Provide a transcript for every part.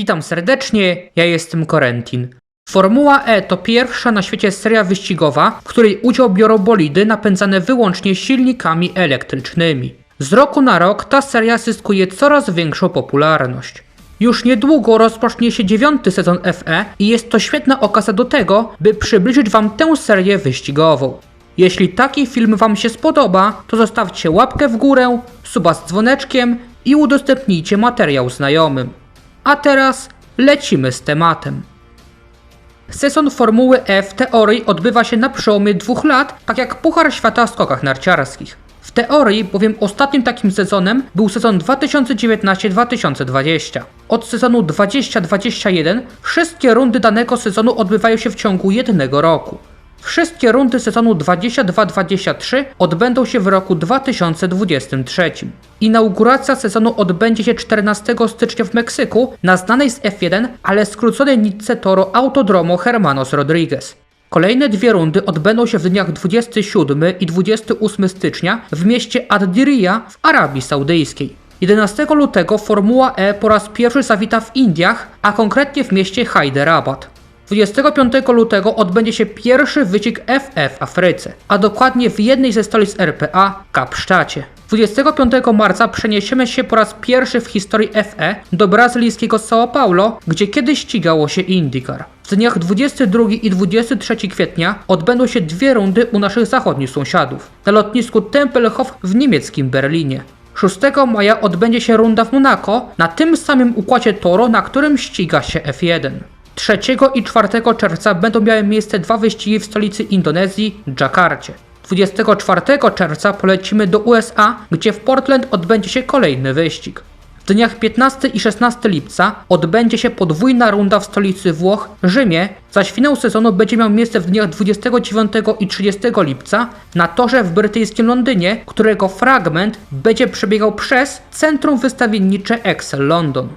Witam serdecznie, ja jestem Korentin. Formuła E to pierwsza na świecie seria wyścigowa, w której udział biorą bolidy napędzane wyłącznie silnikami elektrycznymi. Z roku na rok ta seria zyskuje coraz większą popularność. Już niedługo rozpocznie się dziewiąty sezon FE i jest to świetna okazja do tego, by przybliżyć Wam tę serię wyścigową. Jeśli taki film Wam się spodoba, to zostawcie łapkę w górę, suba z dzwoneczkiem i udostępnijcie materiał znajomym. A teraz lecimy z tematem. Sezon Formuły E w teorii odbywa się na przełomie dwóch lat, tak jak Puchar Świata w skokach narciarskich. W teorii bowiem ostatnim takim sezonem był sezon 2019-2020. Od sezonu 2021 wszystkie rundy danego sezonu odbywają się w ciągu jednego roku. Wszystkie rundy sezonu 22-23 odbędą się w roku 2023. Inauguracja sezonu odbędzie się 14 stycznia w Meksyku na znanej z F1, ale skróconej nitce Toro Autodromo Hermanos Rodriguez. Kolejne dwie rundy odbędą się w dniach 27 i 28 stycznia w mieście Ad-Diriyah w Arabii Saudyjskiej. 11 lutego Formuła E po raz pierwszy zawita w Indiach, a konkretnie w mieście Hyderabad. 25 lutego odbędzie się pierwszy wyścig FF w Afryce, a dokładnie w jednej ze stolic RPA, Kapsztacie. 25 marca przeniesiemy się po raz pierwszy w historii FE do brazylijskiego São Paulo, gdzie kiedyś ścigało się IndyCar. W dniach 22 i 23 kwietnia odbędą się dwie rundy u naszych zachodnich sąsiadów, na lotnisku Tempelhof w niemieckim Berlinie. 6 maja odbędzie się runda w Monaco na tym samym układzie toro, na którym ściga się F1. 3 i 4 czerwca będą miały miejsce dwa wyścigi w stolicy Indonezji, Dżakarcie. 24 czerwca polecimy do USA, gdzie w Portland odbędzie się kolejny wyścig. W dniach 15 i 16 lipca odbędzie się podwójna runda w stolicy Włoch, Rzymie, zaś finał sezonu będzie miał miejsce w dniach 29 i 30 lipca na torze w brytyjskim Londynie, którego fragment będzie przebiegał przez Centrum Wystawiennicze Excel London.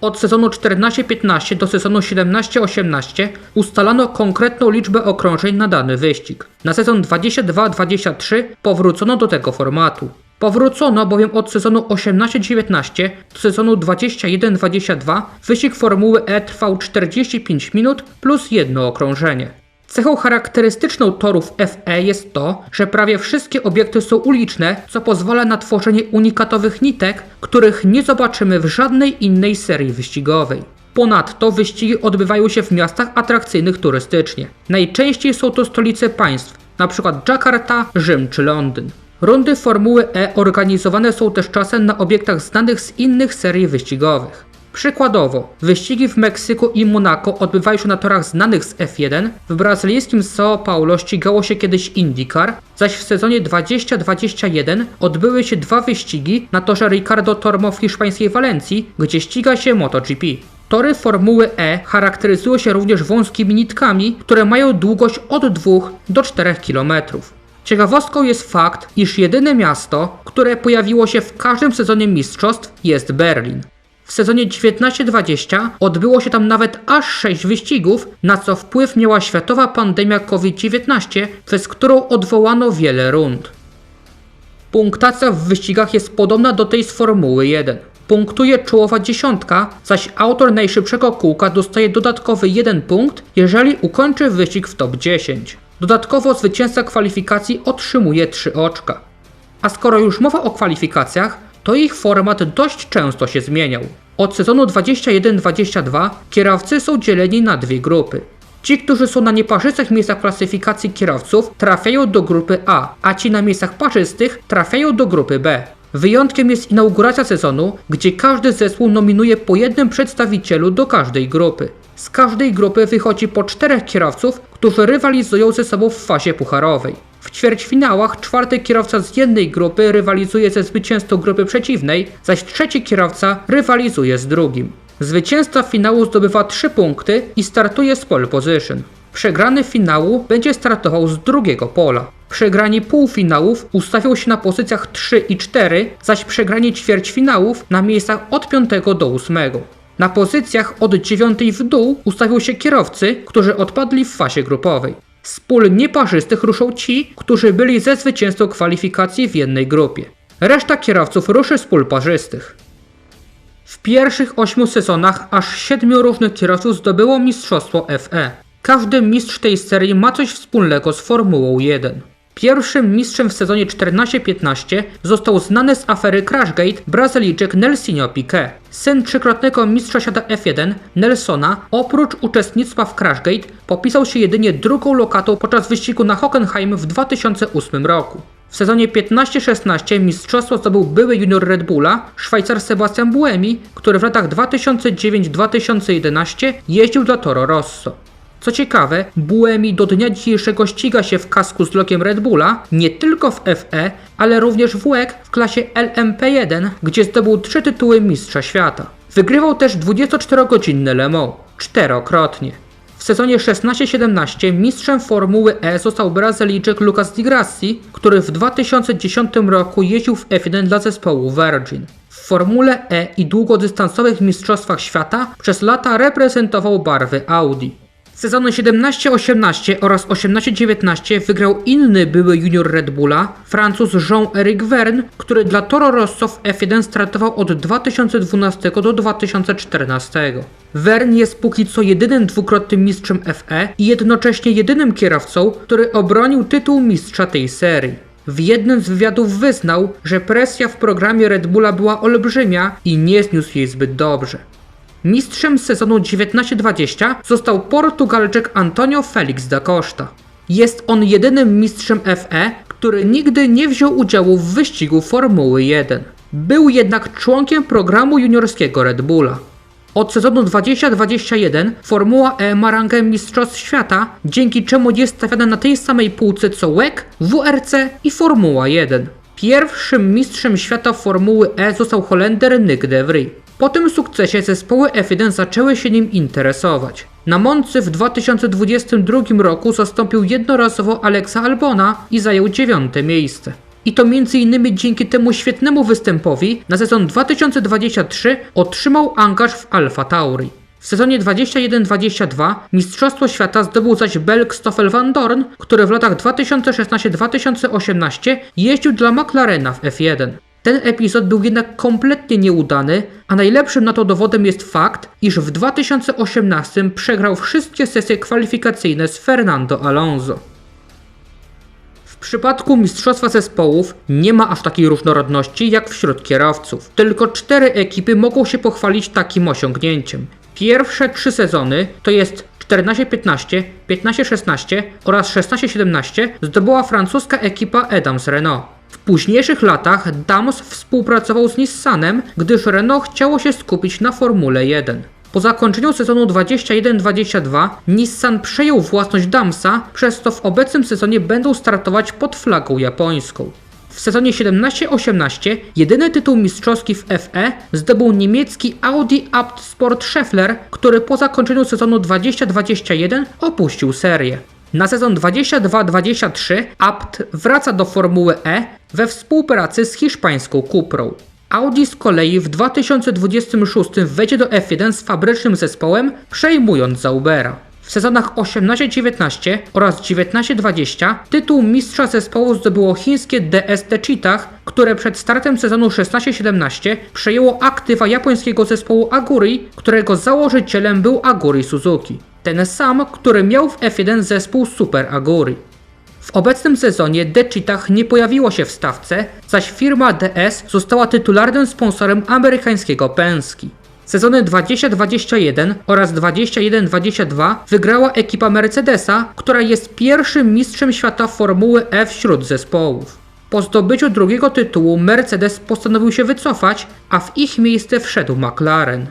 Od sezonu 14-15 do sezonu 17-18 ustalano konkretną liczbę okrążeń na dany wyścig. Na sezon 22-23 powrócono do tego formatu. Powrócono bowiem od sezonu 18-19 do sezonu 21-22 wyścig Formuły E trwał 45 minut plus jedno okrążenie. Cechą charakterystyczną torów FE jest to, że prawie wszystkie obiekty są uliczne, co pozwala na tworzenie unikatowych nitek, których nie zobaczymy w żadnej innej serii wyścigowej. Ponadto wyścigi odbywają się w miastach atrakcyjnych turystycznie. Najczęściej są to stolice państw, np. Jakarta, Rzym czy Londyn. Rundy Formuły E organizowane są też czasem na obiektach znanych z innych serii wyścigowych. Przykładowo, wyścigi w Meksyku i Monako odbywają się na torach znanych z F1, w brazylijskim São Paulo ścigało się kiedyś IndyCar, zaś w sezonie 2021 odbyły się dwa wyścigi na torze Ricardo Tormo w hiszpańskiej Walencji, gdzie ściga się MotoGP. Tory Formuły E charakteryzują się również wąskimi nitkami, które mają długość od 2 do 4 km. Ciekawostką jest fakt, iż jedyne miasto, które pojawiło się w każdym sezonie mistrzostw jest Berlin. W sezonie 19-20 odbyło się tam nawet aż 6 wyścigów, na co wpływ miała światowa pandemia COVID-19, przez którą odwołano wiele rund. Punktacja w wyścigach jest podobna do tej z Formuły 1. Punktuje czołowa dziesiątka, zaś autor najszybszego kółka dostaje dodatkowy 1 punkt, jeżeli ukończy wyścig w top 10. Dodatkowo zwycięzca kwalifikacji otrzymuje 3 oczka. A skoro już mowa o kwalifikacjach, to ich format dość często się zmieniał. Od sezonu 21-22 kierowcy są dzieleni na dwie grupy. Ci, którzy są na nieparzystych miejscach klasyfikacji kierowców, trafiają do grupy A, a ci na miejscach parzystych trafiają do grupy B. Wyjątkiem jest inauguracja sezonu, gdzie każdy zespół nominuje po jednym przedstawicielu do każdej grupy. Z każdej grupy wychodzi po czterech kierowców, którzy rywalizują ze sobą w fazie pucharowej. W ćwierćfinałach czwarty kierowca z jednej grupy rywalizuje ze zwycięzcą grupy przeciwnej, zaś trzeci kierowca rywalizuje z drugim. Zwycięzca finału zdobywa 3 punkty i startuje z pole position. Przegrany finału będzie startował z drugiego pola. Przegrani półfinałów ustawią się na pozycjach 3 i 4, zaś przegrani ćwierćfinałów na miejscach od 5 do 8. Na pozycjach od 9 w dół ustawią się kierowcy, którzy odpadli w fazie grupowej. Z pól nieparzystych ruszą ci, którzy byli ze zwycięzcą kwalifikacji w jednej grupie. Reszta kierowców ruszy z pól parzystych. W pierwszych ośmiu sezonach aż siedmiu różnych kierowców zdobyło mistrzostwo FE. Każdy mistrz tej serii ma coś wspólnego z Formułą 1. Pierwszym mistrzem w sezonie 14-15 został znany z afery Crashgate Brazylijczyk Nelsinho Piquet. Syn trzykrotnego mistrza świata F1 Nelsona, oprócz uczestnictwa w Crashgate, popisał się jedynie drugą lokatą podczas wyścigu na Hockenheim w 2008 roku. W sezonie 15-16 mistrzostwo zdobył były junior Red Bulla, Szwajcar Sebastian Buemi, który w latach 2009-2011 jeździł dla Toro Rosso. Co ciekawe, Buemi do dnia dzisiejszego ściga się w kasku z logiem Red Bulla, nie tylko w FE, ale również w WEC w klasie LMP1, gdzie zdobył trzy tytuły mistrza świata. Wygrywał też 24-godzinny Le Mans, czterokrotnie. W sezonie 16-17 mistrzem Formuły E został Brazylijczyk Lucas Di Grassi, który w 2010 roku jeździł w F1 dla zespołu Virgin. W Formule E i długodystansowych mistrzostwach świata przez lata reprezentował barwy Audi. Sezony 17-18 oraz 18-19 wygrał inny były junior Red Bulla, Francuz Jean-Éric Verne, który dla Toro Rosso w F1 startował od 2012 do 2014. Verne jest póki co jedynym dwukrotnym mistrzem FE i jednocześnie jedynym kierowcą, który obronił tytuł mistrza tej serii. W jednym z wywiadów wyznał, że presja w programie Red Bulla była olbrzymia i nie zniósł jej zbyt dobrze. Mistrzem sezonu 19-20 został Portugalczyk Antonio Felix da Costa. Jest on jedynym mistrzem FE, który nigdy nie wziął udziału w wyścigu Formuły 1. Był jednak członkiem programu juniorskiego Red Bulla. Od sezonu 2021 Formuła E ma rangę Mistrzostw Świata, dzięki czemu jest stawiana na tej samej półce co WEC, WRC i Formuła 1. Pierwszym mistrzem świata Formuły E został Holender Nick de Vries. Po tym sukcesie zespoły F1 zaczęły się nim interesować. Na Moncy w 2022 roku zastąpił jednorazowo Alexa Albona i zajął dziewiąte miejsce. I to m.in. dzięki temu świetnemu występowi na sezon 2023 otrzymał angaż w Alfa Tauri. W sezonie 21-22 Mistrzostwo Świata zdobył zaś Belg Stoffel van Dorn, który w latach 2016-2018 jeździł dla McLarena w F1. Ten epizod był jednak kompletnie nieudany, a najlepszym na to dowodem jest fakt, iż w 2018 przegrał wszystkie sesje kwalifikacyjne z Fernando Alonso. W przypadku Mistrzostwa Zespołów nie ma aż takiej różnorodności jak wśród kierowców. Tylko cztery ekipy mogą się pochwalić takim osiągnięciem. Pierwsze trzy sezony, to jest 14-15, 15-16 oraz 16-17 zdobyła francuska ekipa Adams Renault. W późniejszych latach Dams współpracował z Nissanem, gdyż Renault chciało się skupić na Formule 1. Po zakończeniu sezonu 21-22 Nissan przejął własność Damsa, przez co w obecnym sezonie będą startować pod flagą japońską. W sezonie 17-18 jedyny tytuł mistrzowski w FE zdobył niemiecki Audi Abt Sport Scheffler, który po zakończeniu sezonu 20-21 opuścił serię. Na sezon 22-23 Abt wraca do Formuły E we współpracy z hiszpańską Cuprą. Audi z kolei w 2026 wejdzie do F1 z fabrycznym zespołem, przejmując Zaubera. W sezonach 18-19 oraz 19-20 tytuł mistrza zespołu zdobyło chińskie DST Cheetah, które przed startem sezonu 16-17 przejęło aktywa japońskiego zespołu Aguri, którego założycielem był Aguri Suzuki. Ten sam, który miał w F1 zespół Super Aguri. W obecnym sezonie Cheetah nie pojawiło się w stawce, zaś firma DS została tytularnym sponsorem amerykańskiego Penski. Sezony 2021 oraz 21-22 wygrała ekipa Mercedesa, która jest pierwszym mistrzem świata Formuły E wśród zespołów. Po zdobyciu drugiego tytułu Mercedes postanowił się wycofać, a w ich miejsce wszedł McLaren.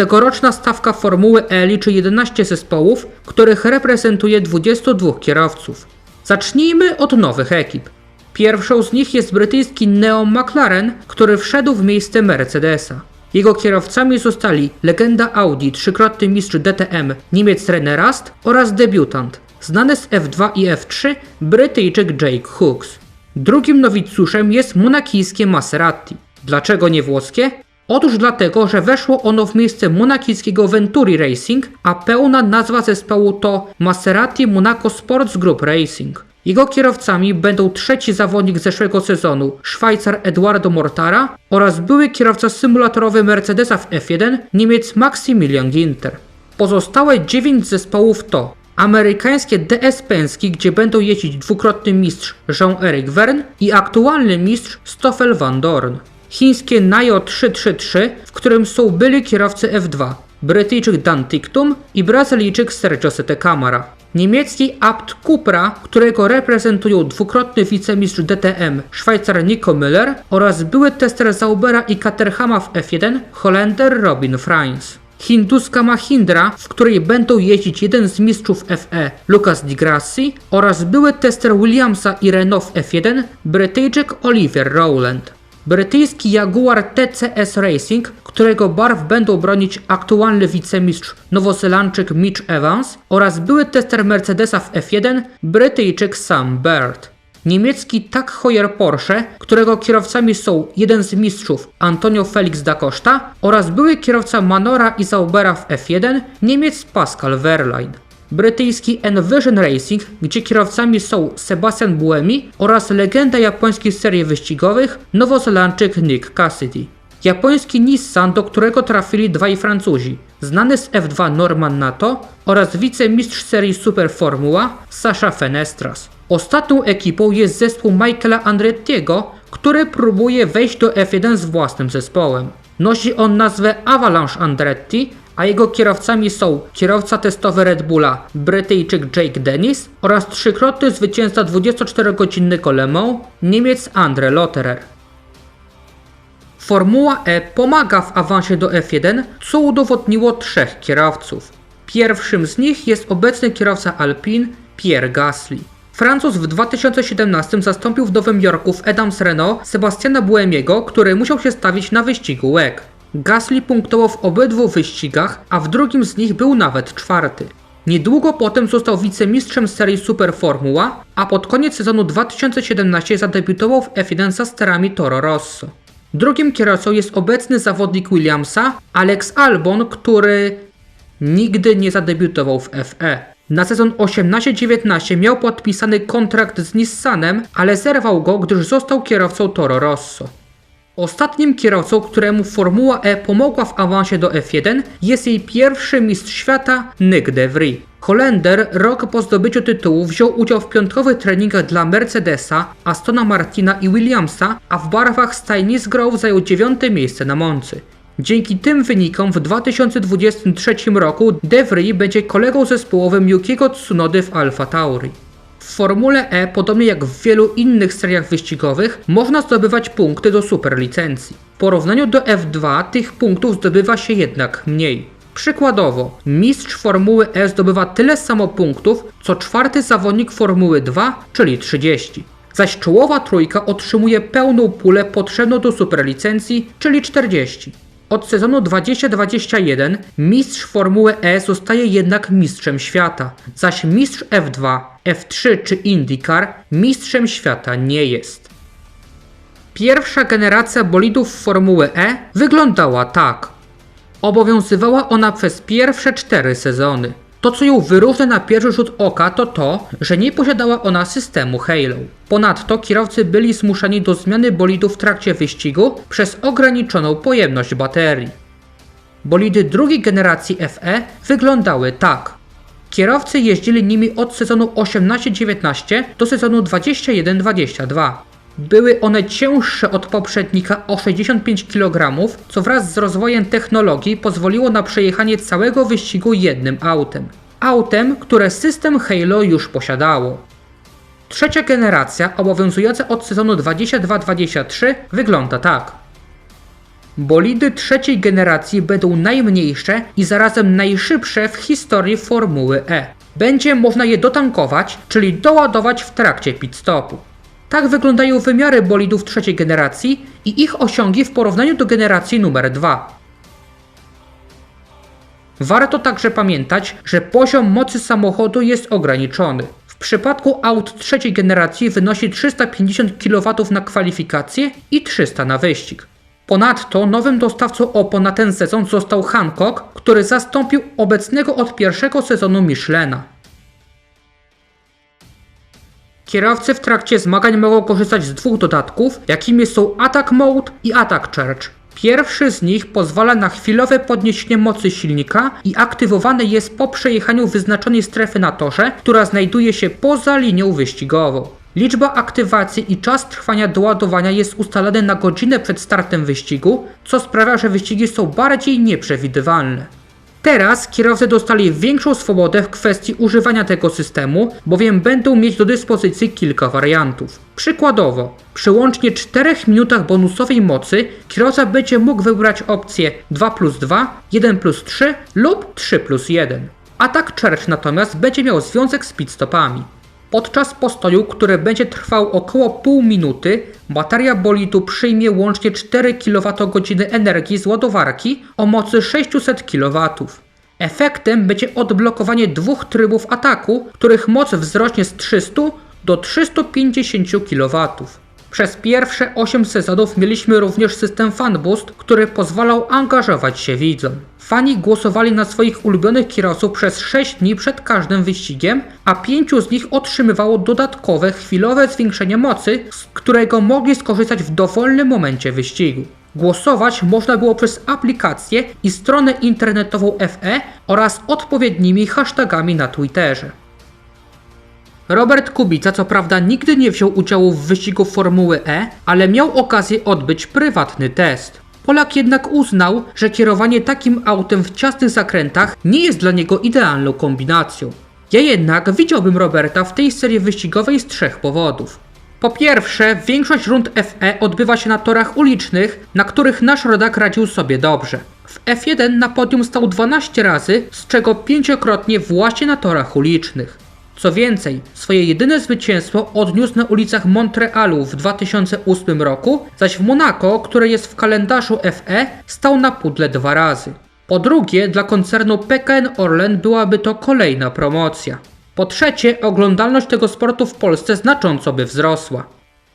Tegoroczna stawka Formuły E liczy 11 zespołów, których reprezentuje 22 kierowców. Zacznijmy od nowych ekip. Pierwszą z nich jest brytyjski Neo McLaren, który wszedł w miejsce Mercedesa. Jego kierowcami zostali legenda Audi, trzykrotny mistrz DTM Niemiec René Rast oraz debiutant, znany z F2 i F3 Brytyjczyk Jake Hooks. Drugim nowicjuszem jest monakijskie Maserati. Dlaczego nie włoskie? Otóż dlatego, że weszło ono w miejsce monakijskiego Venturi Racing, a pełna nazwa zespołu to Maserati Monaco Sports Group Racing. Jego kierowcami będą trzeci zawodnik zeszłego sezonu, Szwajcar Eduardo Mortara oraz były kierowca symulatorowy Mercedesa w F1, Niemiec Maximilian Ginter. Pozostałe 9 zespołów to amerykańskie DS Penske, gdzie będą jeździć dwukrotny mistrz Jean-Eric Verne i aktualny mistrz Stoffel Van Dorn. Chińskie Nayo 333, w którym są byli kierowcy F2, Brytyjczyk Dan Ticktum i Brazylijczyk Sergio Sete Camara. Niemiecki Abt Cupra, którego reprezentują dwukrotny wicemistrz DTM Szwajcar Nico Müller oraz były tester Zaubera i Caterhama w F1 Holender Robin Frains. Hinduska Mahindra, w której będą jeździć jeden z mistrzów FE, Lucas Di Grassi oraz były tester Williamsa i Renault w F1, Brytyjczyk Oliver Rowland. Brytyjski Jaguar TCS Racing, którego barw będą bronić aktualny wicemistrz nowozelandczyk Mitch Evans oraz były tester Mercedesa w F1, Brytyjczyk Sam Bird. Niemiecki Tag Heuer Porsche, którego kierowcami są jeden z mistrzów Antonio Felix da Costa oraz były kierowca Manora i Zaubera w F1, Niemiec Pascal Wehrlein. Brytyjski Envision Racing, gdzie kierowcami są Sebastian Buemi oraz legenda japońskiej serii wyścigowych nowozelandczyk Nick Cassidy. Japoński Nissan, do którego trafili dwaj Francuzi, znany z F2 Norman Nato oraz wicemistrz serii Super Formuła Sasha Fenestras. Ostatnią ekipą jest zespół Michaela Andrettiego, który próbuje wejść do F1 z własnym zespołem. Nosi on nazwę Avalanche Andretti, a jego kierowcami są kierowca testowy Red Bulla Brytyjczyk Jake Dennis oraz trzykrotny zwycięzca 24-godzinnego Le Mans Niemiec Andre Lotterer. Formuła E pomaga w awansie do F1, co udowodniło trzech kierowców. Pierwszym z nich jest obecny kierowca Alpine Pierre Gasly. Francuz w 2017 zastąpił w Nowym Jorku w Adams Renault Sebastiana Buemiego, który musiał się stawić na wyścigu WEC. Gasly punktował w obydwu wyścigach, a w drugim z nich był nawet czwarty. Niedługo potem został wicemistrzem serii Super Formuła, a pod koniec sezonu 2017 zadebiutował w F1 za sterami Toro Rosso. Drugim kierowcą jest obecny zawodnik Williamsa, Alex Albon, który nigdy nie zadebiutował w FE. Na sezon 18-19 miał podpisany kontrakt z Nissanem, ale zerwał go, gdyż został kierowcą Toro Rosso. Ostatnim kierowcą, któremu Formuła E pomogła w awansie do F1 jest jej pierwszy mistrz świata Nick de Vries. Holender rok po zdobyciu tytułu wziął udział w piątkowych treningach dla Mercedesa, Astona Martina i Williamsa, a w barwach stajni Grove zajął dziewiąte miejsce na Moncy. Dzięki tym wynikom w 2023 roku De Vries będzie kolegą zespołowym Yukiego Tsunody w Alfa Tauri. W Formule E, podobnie jak w wielu innych seriach wyścigowych, można zdobywać punkty do superlicencji. W porównaniu do F2 tych punktów zdobywa się jednak mniej. Przykładowo, mistrz Formuły E zdobywa tyle samo punktów, co czwarty zawodnik Formuły 2, czyli 30. Zaś czołowa trójka otrzymuje pełną pulę potrzebną do superlicencji, czyli 40. Od sezonu 2021 mistrz Formuły E zostaje jednak mistrzem świata, zaś mistrz F2, F3 czy IndyCar mistrzem świata nie jest. Pierwsza generacja bolidów Formuły E wyglądała tak. Obowiązywała ona przez pierwsze cztery sezony. To, co ją wyróżnia na pierwszy rzut oka, to to, że nie posiadała ona systemu Halo. Ponadto kierowcy byli zmuszani do zmiany bolidów w trakcie wyścigu przez ograniczoną pojemność baterii. Bolidy drugiej generacji FE wyglądały tak. Kierowcy jeździli nimi od sezonu 18-19 do sezonu 21-22. Były one cięższe od poprzednika o 65 kg, co wraz z rozwojem technologii pozwoliło na przejechanie całego wyścigu jednym autem. Autem, które system Halo już posiadało. Trzecia generacja, obowiązująca od sezonu 22-23, wygląda tak. Bolidy trzeciej generacji będą najmniejsze i zarazem najszybsze w historii Formuły E. Będzie można je dotankować, czyli doładować w trakcie pit stopu. Tak wyglądają wymiary bolidów trzeciej generacji i ich osiągi w porównaniu do generacji numer 2. Warto także pamiętać, że poziom mocy samochodu jest ograniczony. W przypadku aut trzeciej generacji wynosi 350 kW na kwalifikacje i 300 na wyścig. Ponadto nowym dostawcą opon na ten sezon został Hancock, który zastąpił obecnego od pierwszego sezonu Michelena. Kierowcy w trakcie zmagań mogą korzystać z dwóch dodatków, jakimi są Attack Mode i Attack Charge. Pierwszy z nich pozwala na chwilowe podniesienie mocy silnika i aktywowany jest po przejechaniu wyznaczonej strefy na torze, która znajduje się poza linią wyścigową. Liczba aktywacji i czas trwania doładowania jest ustalany na godzinę przed startem wyścigu, co sprawia, że wyścigi są bardziej nieprzewidywalne. Teraz kierowcy dostali większą swobodę w kwestii używania tego systemu, bowiem będą mieć do dyspozycji kilka wariantów. Przykładowo, przy łącznie 4 minutach bonusowej mocy kierowca będzie mógł wybrać opcję 2 plus 2, 1 plus 3 lub 3 plus 1. Atak Church natomiast będzie miał związek z pitstopami. Podczas postoju, który będzie trwał około pół minuty, bateria bolidu przyjmie łącznie 4 kWh energii z ładowarki o mocy 600 kW. Efektem będzie odblokowanie dwóch trybów ataku, których moc wzrośnie z 300 do 350 kW. Przez pierwsze 8 sezonów mieliśmy również system Fan Boost, który pozwalał angażować się widzom. Fani głosowali na swoich ulubionych kierowców przez 6 dni przed każdym wyścigiem, a pięciu z nich otrzymywało dodatkowe chwilowe zwiększenie mocy, z którego mogli skorzystać w dowolnym momencie wyścigu. Głosować można było przez aplikację i stronę internetową FE oraz odpowiednimi hashtagami na Twitterze. Robert Kubica co prawda nigdy nie wziął udziału w wyścigu Formuły E, ale miał okazję odbyć prywatny test. Polak jednak uznał, że kierowanie takim autem w ciasnych zakrętach nie jest dla niego idealną kombinacją. Ja jednak widziałbym Roberta w tej serii wyścigowej z trzech powodów. Po pierwsze, większość rund FE odbywa się na torach ulicznych, na których nasz rodak radził sobie dobrze. W F1 na podium stał 12 razy, z czego pięciokrotnie właśnie na torach ulicznych. Co więcej, swoje jedyne zwycięstwo odniósł na ulicach Montrealu w 2008 roku, zaś w Monaco, które jest w kalendarzu FE, stał na pudle dwa razy. Po drugie, dla koncernu PKN Orlen byłaby to kolejna promocja. Po trzecie, oglądalność tego sportu w Polsce znacząco by wzrosła.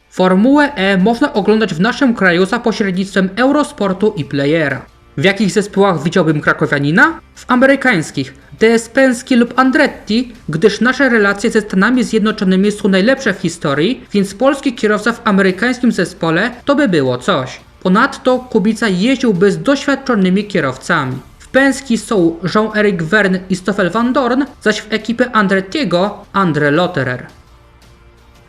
Formułę E można oglądać w naszym kraju za pośrednictwem Eurosportu i Playera. W jakich zespołach widziałbym krakowianina? W amerykańskich DS Penske lub Andretti, gdyż nasze relacje ze Stanami Zjednoczonymi są najlepsze w historii, więc polski kierowca w amerykańskim zespole to by było coś. Ponadto Kubica jeździłby z doświadczonymi kierowcami. W Penske są Jean-Éric Verne i Stoffel Van Dorn, zaś w ekipie Andrettiego Andre Lotterer.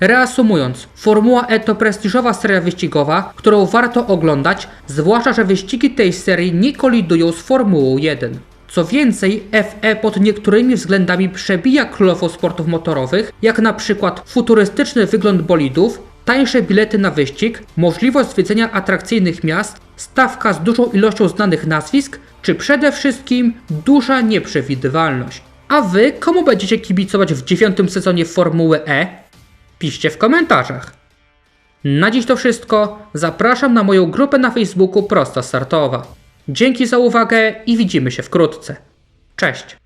Reasumując, Formuła E to prestiżowa seria wyścigowa, którą warto oglądać, zwłaszcza, że wyścigi tej serii nie kolidują z Formułą 1. Co więcej, FE pod niektórymi względami przebija królową sportów motorowych, jak na przykład futurystyczny wygląd bolidów, tańsze bilety na wyścig, możliwość zwiedzenia atrakcyjnych miast, stawka z dużą ilością znanych nazwisk, czy przede wszystkim duża nieprzewidywalność. A wy komu będziecie kibicować w dziewiątym sezonie Formuły E? Piszcie w komentarzach. Na dziś to wszystko. Zapraszam na moją grupę na Facebooku Prosta Startowa. Dzięki za uwagę i widzimy się wkrótce. Cześć!